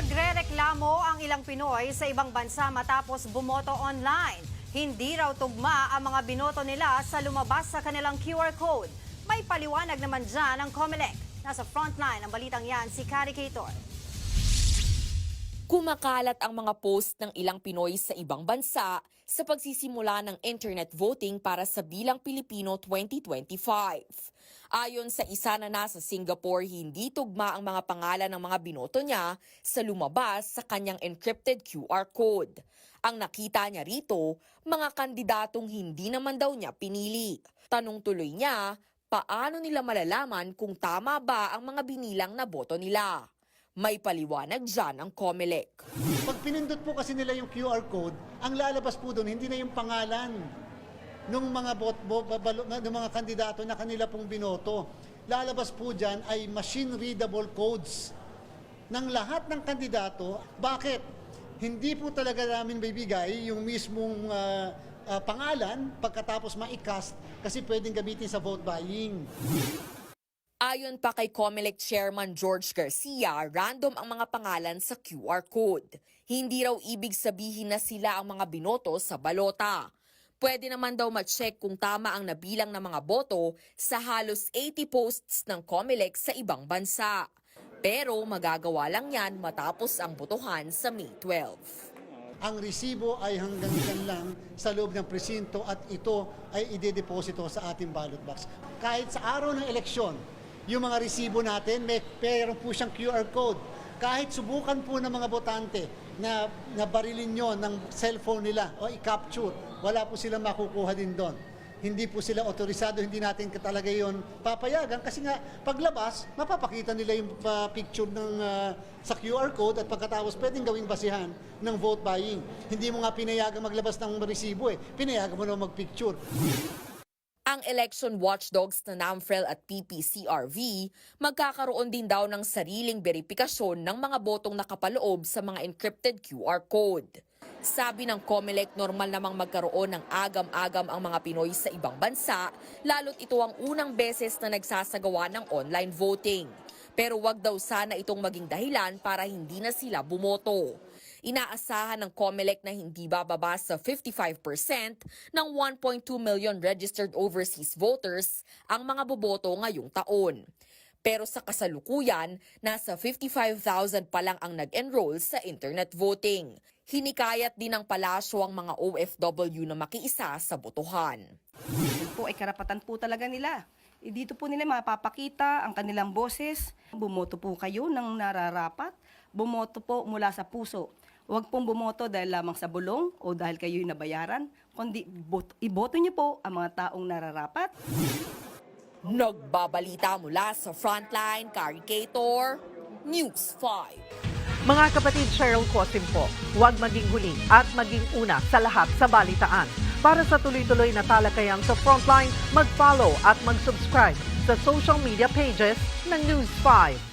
Nagre-reklamo ang ilang Pinoy sa ibang bansa matapos bumoto online. Hindi raw tugma ang mga binoto nila sa lumabas sa kanilang QR code. May paliwanag naman dyan ang COMELEC. Nasa frontline ang balitang yan si Kari Cator. Kumakalat ang mga post ng ilang Pinoy sa ibang bansa sa pagsisimula ng internet voting para sa Bilang Pilipino 2025. Ayon sa isa na nasa Singapore, hindi tugma ang mga pangalan ng mga binoto niya sa lumabas sa kanyang encrypted QR code. Ang nakita niya rito, mga kandidatong hindi naman daw niya pinili. Tanong tuloy niya, paano nila malalaman kung tama ba ang mga binilang na boto nila? May paliwanag dyan ang COMELEC. Pag pinindot po kasi nila yung QR code, ang lalabas po doon, hindi na yung pangalan ng mga bot, bo, babalo- ng mga kandidato na kanila pong binoto. Lalabas po dyan ay machine-readable codes ng lahat ng kandidato. Bakit? Hindi po talaga namin bibigay yung mismong ah, ah, pangalan pagkatapos ma-cast kasi pwedeng gamitin sa vote buying. Ayon pa kay COMELEC Chairman George Garcia, random ang mga pangalan sa QR code. Hindi raw ibig sabihin na sila ang mga binoto sa balota. Pwede naman daw ma-check kung tama ang nabilang ng mga boto sa halos 80 posts ng COMELEC sa ibang bansa. Pero magagawa lang yan matapos ang botohan sa May 12. ang resibo ay hanggang dyan lang sa loob ng presinto at ito ay idedeposito sa ating ballot box. Kahit sa araw ng eleksyon, yung mga resibo natin, may meron po siyang QR code. Kahit subukan po ng mga botante na, na barilin nyo ng cellphone nila o i-capture, wala po silang makukuha din doon. Hindi po sila otorisado, hindi natin talaga yon papayagan kasi nga paglabas, mapapakita nila yung uh, picture ng uh, sa QR code at pagkatapos pwedeng gawing basihan ng vote buying. Hindi mo nga pinayagan maglabas ng resibo eh, pinayagan mo na magpicture. Ang election watchdogs na NAMFREL at PPCRV magkakaroon din daw ng sariling beripikasyon ng mga botong nakapaloob sa mga encrypted QR code. Sabi ng COMELEC, normal namang magkaroon ng agam-agam ang mga Pinoy sa ibang bansa, lalo't ito ang unang beses na nagsasagawa ng online voting. Pero wag daw sana itong maging dahilan para hindi na sila bumoto. Inaasahan ng COMELEC na hindi bababa sa 55% ng 1.2 million registered overseas voters ang mga boboto ngayong taon. Pero sa kasalukuyan, nasa 55,000 pa lang ang nag-enroll sa internet voting. Hinikayat din ng palasyo ang mga OFW na makiisa sa botohan. Po ay karapatan po talaga nila. Eh, Dito po nila mapapakita ang kanilang boses. Bumoto po kayo ng nararapat. Bumoto po mula sa puso. Huwag pong bumoto dahil lamang sa bulong o dahil kayo'y nabayaran, kundi bot- iboto niyo po ang mga taong nararapat. Nagbabalita mula sa Frontline, Caricator, News 5. Mga kapatid Cheryl Cosim po, huwag maging huli at maging una sa lahat sa balitaan. Para sa tuloy-tuloy na talakayan sa Frontline, mag-follow at mag-subscribe sa social media pages ng News 5.